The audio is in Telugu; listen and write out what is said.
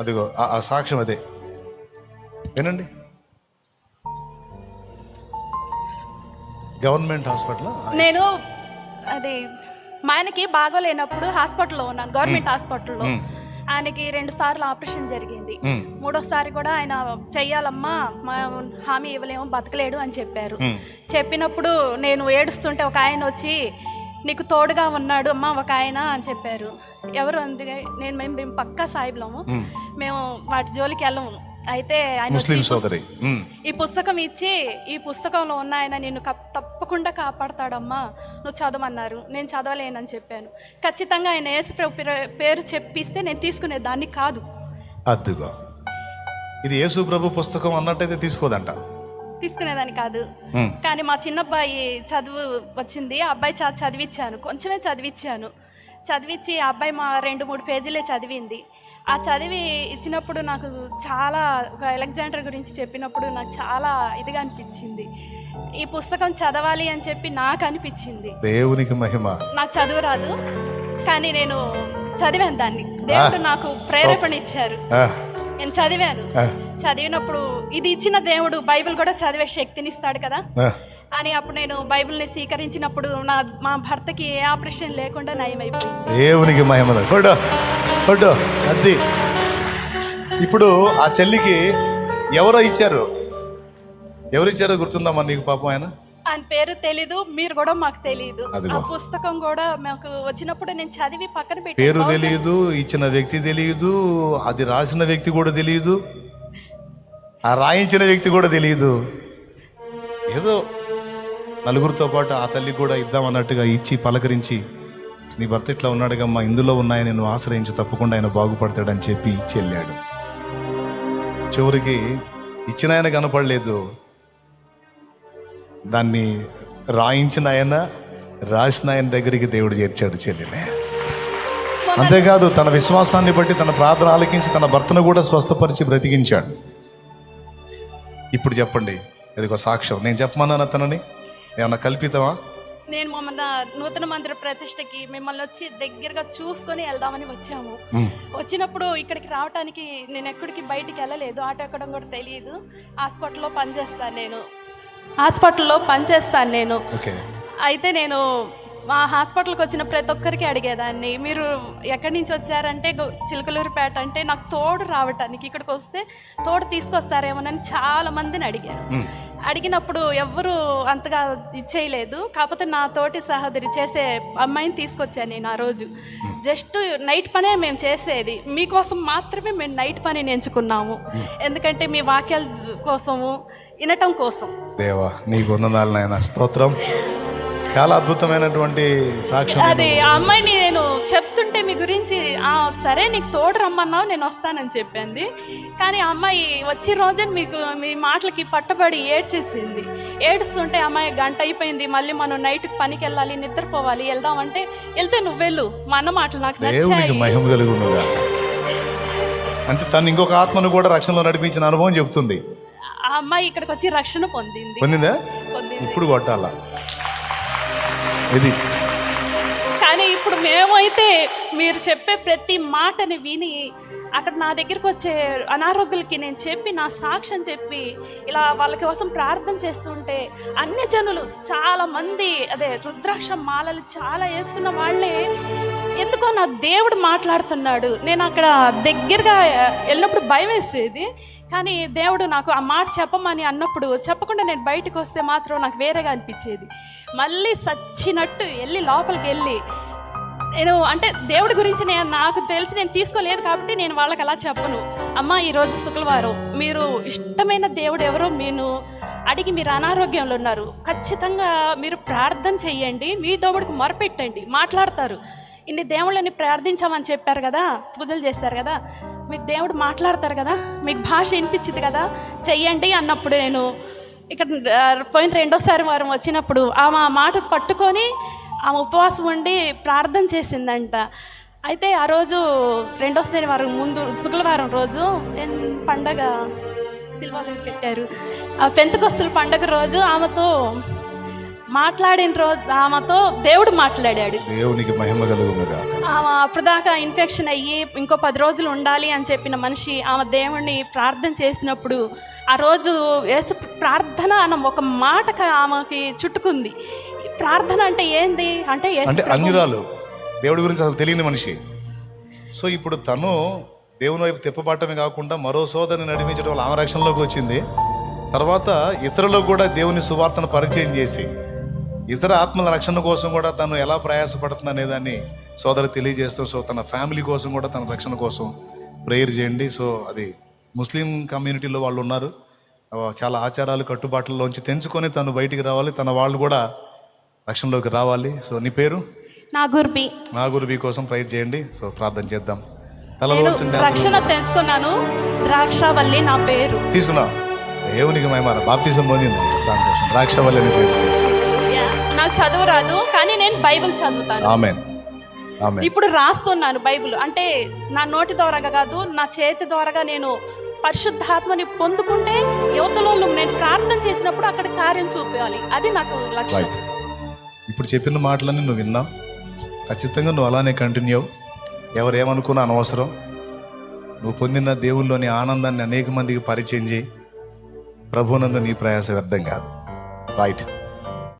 అదిగో ఆ- సాక్ష్యం అదే. వినండి. Government hospital? నేను అది మా ఆయనకి బాగోలేనప్పుడు హాస్పిటల్లో ఉన్నాను గవర్నమెంట్ హాస్పిటల్లో. ఆయనకి రెండు సార్లు ఆపరేషన్ జరిగింది. మూడోసారి కూడా ఆయన చెయ్యాలమ్మా మా హామీ ఇవ్వలేము బతకలేడు అని చెప్పారు. చెప్పినప్పుడు నేను ఏడుస్తుంటే ఒక ఆయన వచ్చి నీకు తోడుగా ఉన్నాడు అమ్మా ఒక ఆయన అని చెప్పారు. ఎవరు అంది నేను మేము మేము పక్కా సాయిబులము. మేము. వాటి జోలికి వెళ్ళము. అయితే ఆయన సోదరి. ఈ పుస్తకం ఇచ్చి ఈ పుస్తకంలో ఉన్న ఆయన నిన్ను తప్పకుండా కాపాడతాడమ్మా. నువ్వు చదవమన్నారు. నేను చదవలేనని చెప్పాను. ఖచ్చితంగా ఆయన యేసు ప్రభు పేరు- చెప్పిస్తే నేను తీసుకునే దాన్ని కాదు. అద్దుగో. ఇది యేసు ప్రభు పుస్తకం అన్నట్టయితే తీసుకోదంట. తీసుకునేదాన్ని కాదు. కానీ మా చిన్నబ్బాయి చదువు వచ్చింది. ఆ అబ్బాయి చ చదివించాను కొంచెమే చదివించాను చదివించి ఆ అబ్బాయి మా రెండు మూడు పేజీలే చదివింది. ఆ చదివి ఇచ్చినప్పుడు నాకు చాలా ఒక అలెగ్జాండర్ గురించి చెప్పినప్పుడు నాకు చాలా ఇదిగా అనిపించింది. ఈ పుస్తకం చదవాలి అని చెప్పి నాకు అనిపించింది. దేవునికి మహిమ. నాకు చదువు రాదు కానీ నేను చదివాను దాన్ని. దేవుడు నాకు ప్రేరేపణ ఇచ్చారు. నేను చదివాను. చదివినప్పుడు ఇది ఇచ్చిన దేవుడు బైబిల్ కూడా చదివే శక్తిని ఇస్తాడు కదా. అని అప్పుడు నేను బైబిల్ని స్వీకరించినప్పుడు నా మా భర్తకి ఏ ఆపరేషన్ లేకుండా నయమైపోయింది. దేవునికి మహిమ కొట్టు కొట్టు అద్ది. ఇప్పుడు ఆ చెల్లికి ఎవరో ఇచ్చారు? ఎవరు ఇచ్చారో గుర్తుందమ్మా నీకు పాపం ఆయన? ఆయన పేరు తెలీదు మీరు కూడా మాకు తెలియదు. ఆ పుస్తకం కూడా మాకు వచ్చినప్పుడు నేను చదివి పక్కన పెట్టి పేరు తెలియదు ఇచ్చిన వ్యక్తి తెలియదు అది రాసిన వ్యక్తి కూడా తెలియదు ఆ రాయించిన వ్యక్తి కూడా తెలియదు ఏదో నలుగురితో పాటు ఆ తల్లికి కూడా ఇద్దామన్నట్టుగా ఇచ్చి పలకరించి నీ భర్త ఇట్లా ఉన్నాడుగమ్మా ఇందులో ఉన్నాయని నువ్వు ఆశ్రయించి తప్పకుండా ఆయన బాగుపడతాడని చెప్పి ఇచ్చి వెళ్ళాడు చివరికి ఇచ్చిన ఆయన కనపడలేదు. దాన్ని రాయించిన ఆయన రాసిన ఆయన దగ్గరికి దేవుడు చేర్చాడు చెల్లినే అంతేకాదు తన విశ్వాసాన్ని బట్టి తన ప్రార్థన ఆలకించి తన భర్తను కూడా స్వస్థపరిచి బ్రతికించాడు. ఇప్పుడు చెప్పండి ఇది ఒక సాక్ష్యం నేను చెప్పమన్నాను అతనని ఏమన్నా కల్పితమా? నేను మొన్న నూతన మందిర ప్రతిష్టకి మిమ్మల్ని వచ్చి దగ్గరగా చూసుకొని వెళ్దామని వచ్చాము. వచ్చినప్పుడు ఇక్కడికి రావడానికి నేను ఎక్కడికి బయటికి వెళ్ళలేదు. ఆటో ఎక్కడం కూడా తెలియదు. హాస్పిటల్లో పనిచేస్తాను నేను. హాస్పిటల్లో పనిచేస్తాను నేను. అయితే నేను మా హాస్పిటల్కి వచ్చిన ప్రతి ఒక్కరికి అడిగేదాన్ని. మీరు ఎక్కడి నుంచి వచ్చారంటే చిలకలూరుపేట అంటే నాకు తోడు రావటానికి ఇక్కడికి వస్తే తోడు తీసుకొస్తారేమోనని చాలా మందిని అడిగారు. అడిగినప్పుడు ఎవ్వరు అంతగా ఇచ్చేయలేదు. కాకపోతే నా తోటి సహోదరి చేసే అమ్మాయిని తీసుకొచ్చాను నేను ఆ రోజు. జస్ట్ నైట్ పనే మేము చేసేది. మీకోసం మాత్రమే మేము నైట్ పని ఎంచుకున్నాము ఎందుకంటే మీ వాక్యాల కోసము వినటం కోసం. దేవా నీకు వందనాలు నాయన. స్తోత్రం. చాలా అద్భుతమైనటువంటి సాక్ష్యం అది ఆ అమ్మాయిని నేను చెప్తుంటే మీ గురించి "ఆ, సరే నీకు తోడు రమ్మన్నావు నేను వస్తానని చెప్పింది. కానీ అమ్మాయి వచ్చే రోజే మీకు మీ మాటలకి పట్టబడి ఏడ్చేసింది. ఏడుస్తుంటే అమ్మాయి గంట అయిపోయింది. మళ్ళీ మనం నైట్ పనికి వెళ్ళాలి నిద్రపోవాలి వెళ్దామంటే వెళ్తే నువ్వు వెళ్ళు మా అన్న మాటలు నాకు దేవునికి నచ్చాయి. మహిమ కలుగునుగా. అంటే తను ఇంకొక ఆత్మను కూడా రక్షణలో నడిపించిన అనుభవం చెప్తుంది ఆ అమ్మాయి ఇక్కడికి వచ్చి రక్షణ పొందింది. పొందిందా? పొందింది. ఇప్పుడు కొట్టాలా? ఇది. కానీ ఇప్పుడు మేమైతే మీరు చెప్పే ప్రతి మాటని విని అక్కడ నా దగ్గరికి వచ్చే అనారోగ్యులకి నేను చెప్పి నా సాక్ష్యం చెప్పి ఇలా వాళ్ళ కోసం ప్రార్థన చేస్తుంటే అన్ని జనులు చాలా మంది అదే రుద్రాక్ష మాలలు చాలా వేసుకున్న వాళ్ళే ఎందుకో నా దేవుడు మాట్లాడుతున్నాడు. నేను అక్కడ దగ్గరగా వెళ్ళినప్పుడు భయం వేసేది. కానీ దేవుడు నాకు ఆ మాట చెప్పమని అన్నప్పుడు చెప్పకుండా నేను బయటకు వస్తే మాత్రం నాకు వేరేగా అనిపించేది. మళ్ళీ సచ్చినట్టు వెళ్ళి లోపలికి వెళ్ళి నేను అంటే దేవుడి గురించి నేను నాకు తెలిసి నేను తీసుకోలేదు కాబట్టి నేను వాళ్ళకి అలా చెప్పను. అమ్మ ఈరోజు శుక్రవారం మీరు ఇష్టమైన దేవుడు ఎవరో మీరు అడిగి మీరు అనారోగ్యంలో ఉన్నారు. ఖచ్చితంగా మీరు ప్రార్థన చెయ్యండి. మీ దేవుడికి మొరపెట్టండి. మాట్లాడతారు. ఇన్ని దేవుళ్ళని ప్రార్థించామని చెప్పారు కదా పూజలు చేస్తారు కదా మీకు దేవుడు మాట్లాడతారు కదా మీకు భాష వినిపించింది కదా చెయ్యండి అన్నప్పుడు నేను ఇక్కడ పోయిన రెండోసారి వారం వచ్చినప్పుడు ఆమె ఆ మాట పట్టుకొని ఆమె ఉపవాసం ఉండి ప్రార్థన చేసిందంట. అయితే ఆ రోజు రెండో వారం ముందు శుక్రవారం రోజు పండగ సిల్వలు పెట్టారు ఆ పెంతకొస్తుల పండగ రోజు ఆమెతో మాట్లాడిన రోజు ఆమెతో దేవుడు మాట్లాడాడు. దేవునికి మహిమ ఆమె అప్పటిదాకా ఇన్ఫెక్షన్ అయ్యి ఇంకో పది రోజులు ఉండాలి అని చెప్పిన మనిషి ఆమె దేవుణ్ణి ప్రార్థన చేసినప్పుడు ఆ రోజు యేసు ప్రార్థన అన్న ఒక మాటకి ఆమెకి చుట్టుకుంది. ప్రార్థన అంటే ఏంది? అంటే అంటే అన్యురాలు. దేవుడి గురించి అసలు తెలియని మనిషి. సో ఇప్పుడు తను దేవుని వైపు తిప్పబట్టమే కాకుండా మరో సోదరిని నడిపించడం వల్ల ఆమె రక్షణలోకి వచ్చింది. తర్వాత ఇతరులకు కూడా దేవుని సువార్తను పరిచయం చేసి ఇతర ఆత్మల రక్షణ కోసం కూడా తను ఎలా ప్రయాసపడుతుంది అనే దాన్ని సోదరు తెలియజేస్తూ సో తన ఫ్యామిలీ కోసం కూడా తన రక్షణ కోసం ప్రేయర్ చేయండి. సో అది ముస్లిం కమ్యూనిటీలో వాళ్ళు ఉన్నారు. చాలా ఆచారాలు కట్టుబాట్లలోంచి తెంచుకొని తను బయటికి రావాలి. తన వాళ్ళు కూడా రక్షణలోకి రావాలి. సో నీ పేరు? నా గుర్బి నా గురువి కోసం ప్రైజ్ చేయండి. సో ప్రార్థన చేద్దాం. తలలో రక్షణ తెలుసుకున్నాను ద్రాక్షవల్లి నా పేరు. తీసుకున్నా. దేవునికి మహిమ బాప్తిజం పొందింది. సంతోషం. ద్రాక్ష వల్ల పేరు. నాకు చదువు రాదు కానీ నేను బైబిల్ చదువుతాను. ఆమెన్. ఇప్పుడు రాస్తున్నాను బైబిల్. అంటే నా నోటి ద్వారాగా కాదు నా చేతి ద్వారాగా నేను పరిశుద్ధాత్మని పొందుకుంటే యువతలో నేను ప్రార్థన చేసినప్పుడు అక్కడ కార్యం చూపించాలి అది నాకు లక్ష్యం. ఇప్పుడు చెప్పిన మాటలన్నీ నువ్వు విన్నావు ఖచ్చితంగా నువ్వు అలానే కంటిన్యూ అవ్వు. ఎవరు ఏమనుకున్నా అనవసరం. నువ్వు పొందిన దేవుల్లోని ఆనందాన్ని అనేక మందికి పరిచయం చేయి. ప్రభునందు నీ ప్రయాస వ్యర్థం కాదు. రైట్